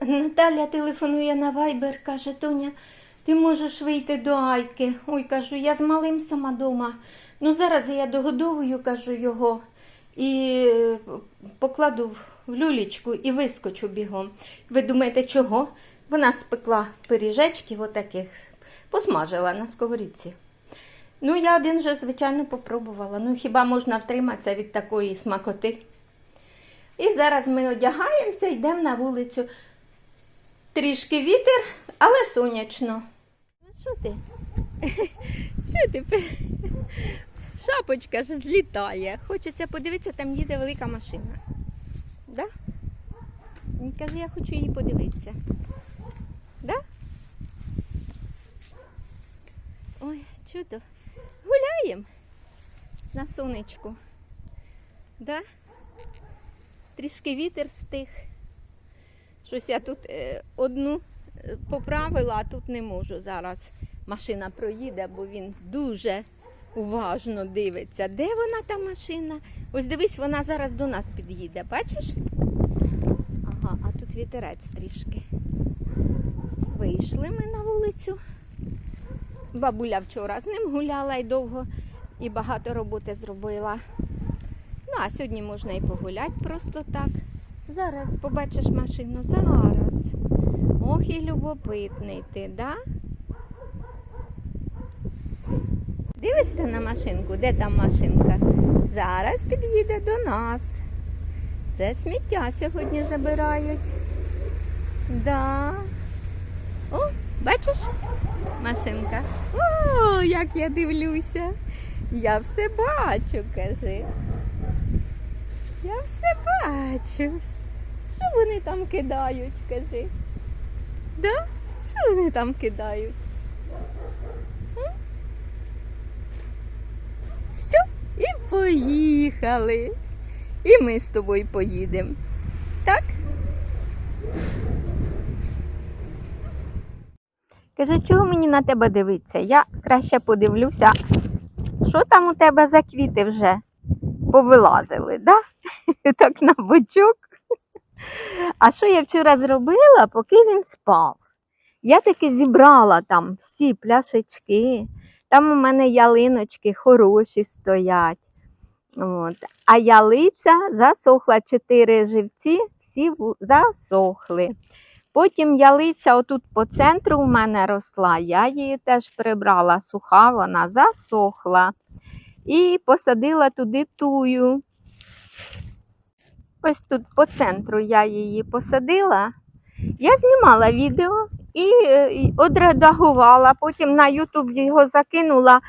Наталя телефонує на Viber, каже, Тоня, ти можеш вийти до Айки. Ой, кажу, я з малим сама дома. Ну зараз я догодовую, кажу його, і е, покладу в- люлічку і вискочу бігом. Ви думаєте, чого? Вона спекла пиріжечків отаких, посмажила на сковорідці. Ну, я один же, звичайно, попробувала. Ну, хіба можна втриматися від такої смакоти? І зараз ми одягаємося, йдемо на вулицю. Трішки вітер, але сонячно. Що ти? Що ти? Шапочка ж злітає. Хочеться подивитися, там їде велика машина. Да? Він каже, я хочу її подивитися. Да? Ой, чудо. Гуляємо на сонечку. Да? Трішки вітер стих. Щось я тут е, одну е, поправила, а тут не можу зараз. Машина проїде, бо він дуже уважно дивиться. Де вона та машина? Ось дивись, вона зараз до нас під'їде. Бачиш? Ага, а тут вітерець трішки. Вийшли ми на вулицю. Бабуля вчора з ним гуляла і довго, і багато роботи зробила. Ну, а сьогодні можна і погуляти просто так. Зараз побачиш машину, зараз. Ох і любопитний ти, да? Дивишся на машинку, де там машинка? Зараз під'їде до нас. Це сміття сьогодні забирають. Да. О, бачиш? Машинка. О, як я дивлюся. Я все бачу, кажи. Я все бачу. Що вони там кидають, кажи? Да? Що вони там кидають? М? Все, і поїхали. І ми з тобою поїдемо. Так? Каже, чого мені на тебе дивитися? Я краще подивлюся, що там у тебе за квіти вже повилазили, да? так на бочок. А що я вчора зробила, поки він спав? Я таки зібрала там всі пляшечки, там у мене ялиночки хороші стоять. От. А ялиця засохла, чотири живці, всі засохли. Потім ялиця отут по центру у мене росла, я її теж прибрала, суха, вона засохла. І посадила туди тую. Ось тут по центру я її посадила. Я знімала відео і, е, одредагувала, потім на YouTube його закинула.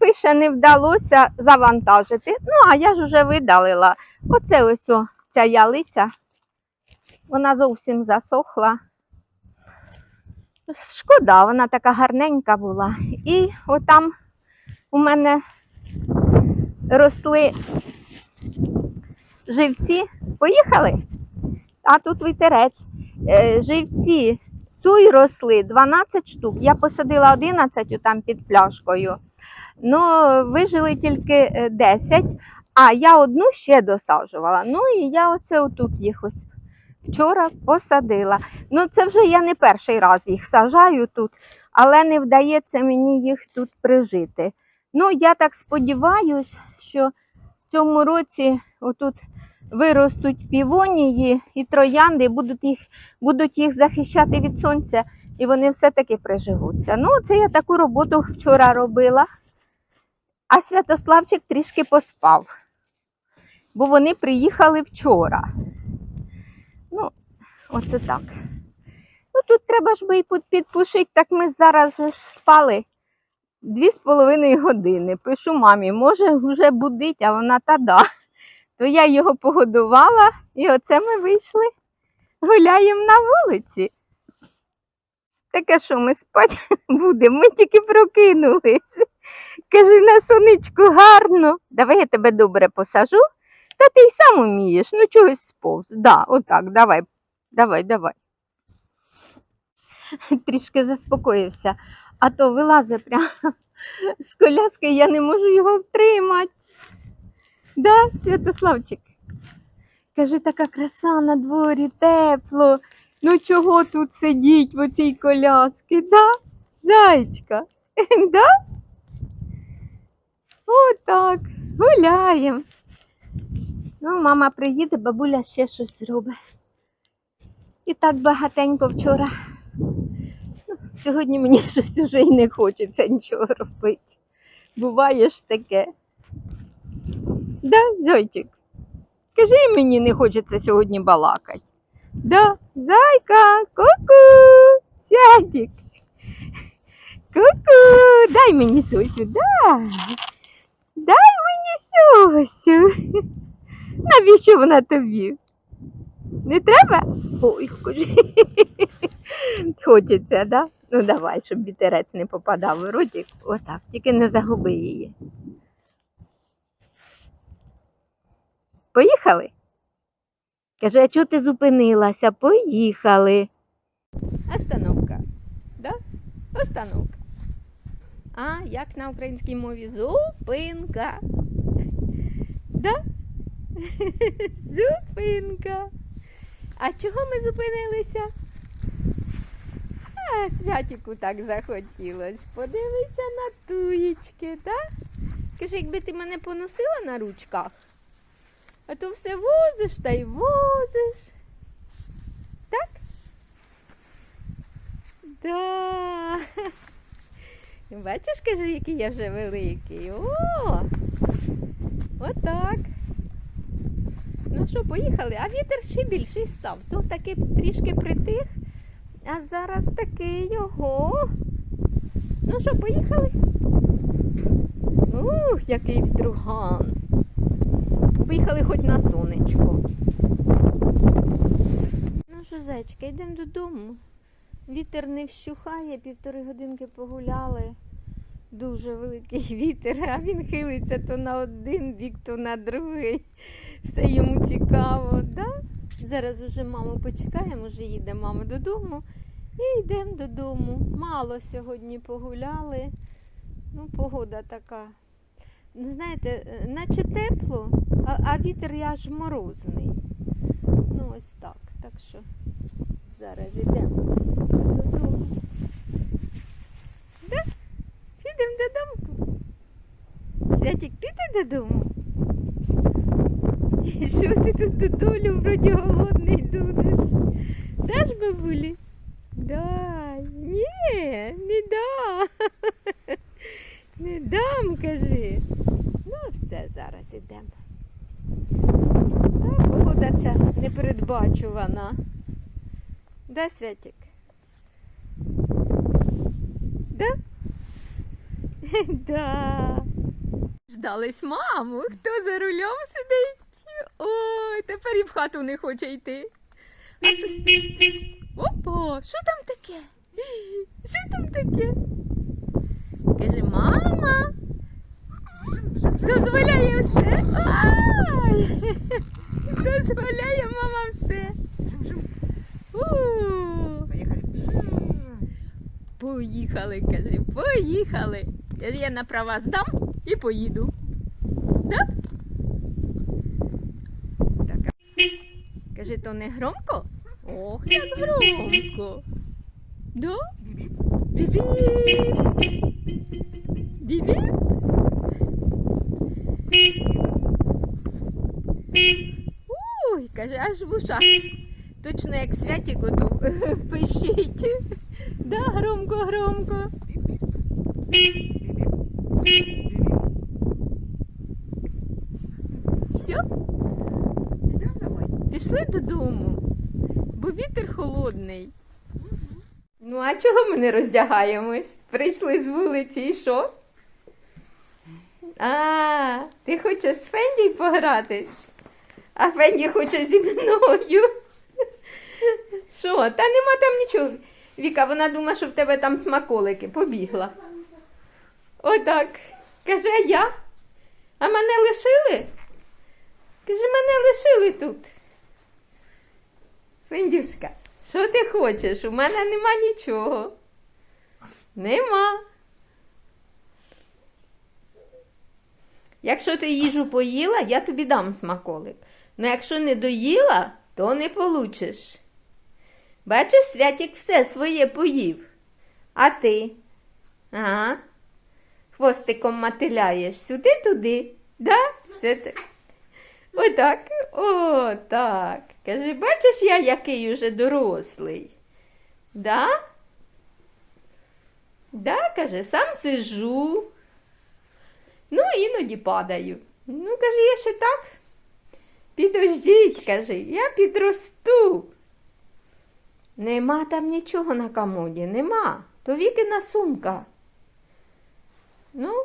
Пише, не вдалося завантажити. Ну, а я ж вже видалила. Оце ось о, ця ялиця. Вона зовсім засохла. Шкода, вона така гарненька була. І отам у мене росли живці. Поїхали? А тут вітерець. Е, Живці туй росли 12 штук. Я посадила 11 там під пляшкою. Ну, вижили тільки е, 10, а я одну ще досаджувала. Ну і я оце отут їх ось вчора посадила. Ну, це вже я не перший раз їх сажаю тут, але не вдається мені їх тут прижити. Ну, я так сподіваюся, що в цьому році отут виростуть півонії і троянди, будуть їх, будуть їх захищати від сонця, і вони все-таки приживуться. Ну, це я таку роботу вчора робила. А Святославчик трішки поспав, бо вони приїхали вчора. Ну, оце так. Ну, тут треба ж би і підпушити, так ми зараз ж спали дві з половиною години. Пишу мамі, може вже будить, а вона та да. То я його погодувала, і оце ми вийшли, гуляємо на вулиці. Таке що ми спати будемо, ми тільки прокинулись. Кажи на сонечку гарно. Давай я тебе добре посажу. Та ти й сам умієш, ну чогось сповз. Да, отак, давай, давай, давай. Трішки заспокоївся, а то вилазить прямо з коляски, я не можу його втримати. Да, Святославчик? Кажи, така краса на дворі, тепло. Ну чого тут сидіть в оцій коляски, да? Зайчка? Да? Отак, гуляємо. Ну, мама приїде, бабуля ще щось зробить. І так багатенько вчора. Ну, сьогодні мені щось уже й не хочеться нічого робити. Буває ж таке. Да, зайчик? Скажи мені, не хочеться сьогодні балакати. Да, зайка, ку-ку, сядик. Ку-ку, дай мені сосю, дай. Дай мені сосю. Навіщо вона тобі? Не треба? Ой, хоче. Хочеться, да? Ну давай, щоб вітерець не попадав у ротик. Отак, тільки не загуби її. Поїхали? Каже, а чого ти зупинилася? Поїхали. Остановка. Да? Остановка. А, як на українській мові? Зупинка. Да? Зупинка. А чого ми зупинилися? А, святіку так захотілось. Подивиться на туєчки, так? Каже, якби ти мене поносила на ручках, а то все возиш та й возиш. Так? Да. Бачиш, каже, який я вже великий. О! Отак. Ну що, поїхали, а вітер ще більший став. То таки трішки притих, а зараз таки його. Ну що, поїхали? Ух, який вітруган. Поїхали хоч на сонечко. Ну що, зайчка, йдемо додому. Вітер не вщухає, півтори годинки погуляли. Дуже великий вітер, а він хилиться то на один бік, то на другий. Все йому цікаво, да? Зараз вже маму почекаємо, вже їде мама додому. І йдемо додому. Мало сьогодні погуляли. Ну, погода така. Ну, Знаєте, е, наче тепло, а, вітер аж морозний. Ну, ось так. Так що зараз йдемо додому. Да? Підемо додому. Святик, піде додому? І що ти тут додолю вроді голодний дудеш? Даш бабулі? Дай. Ні, не дам. Не дам, кажи. Ну, все, зараз ідемо. Та погода ця непередбачувана. Да, Святик? Да? Да. Ждались маму. Хто за рулем сидить? Ой, тепер і в хату не хоче йти. Опа, що там таке? Що там таке? Каже, мама. Дозволяє все. Ай! Дозволяє мама все. У, Поехали. Поїхали, каже, поїхали. Я- на права здам і поїду. Да? Так. а- то не громко? Ох, як громко. Да? Бібі. Бібі. Ой, каже, аж в ушах. Точно як святіку то пищить. Да, громко, громко. Биби. Биби. Биби. Все, пішли додому, бо вітер холодний. Ну, а чого ми не роздягаємось? Прийшли з вулиці і що? А, ти хочеш з Фенді погратись? А Фенді хоче зі мною. Що? Та нема там нічого. Віка, вона думає, що в тебе там смаколики. Побігла. Отак. Каже, а я? А мене лишили? Каже, мене лишили тут. Фендюшка, що ти хочеш? У мене нема нічого. Нема. Якщо ти їжу поїла, я тобі дам смаколик. Ну якщо не доїла, то не получиш. Бачиш, Святік все своє поїв. А ти? Ага. Хвостиком мотиляєш сюди-туди. Да? Все так. Отак. О, так. Каже, бачиш я, який уже дорослий. Да? Да, каже, сам сижу. Ну, іноді падаю. Ну, каже, я ще так. Підождіть, каже, я підросту. Нема там нічого на комоді, нема. То вікина сумка. Ну,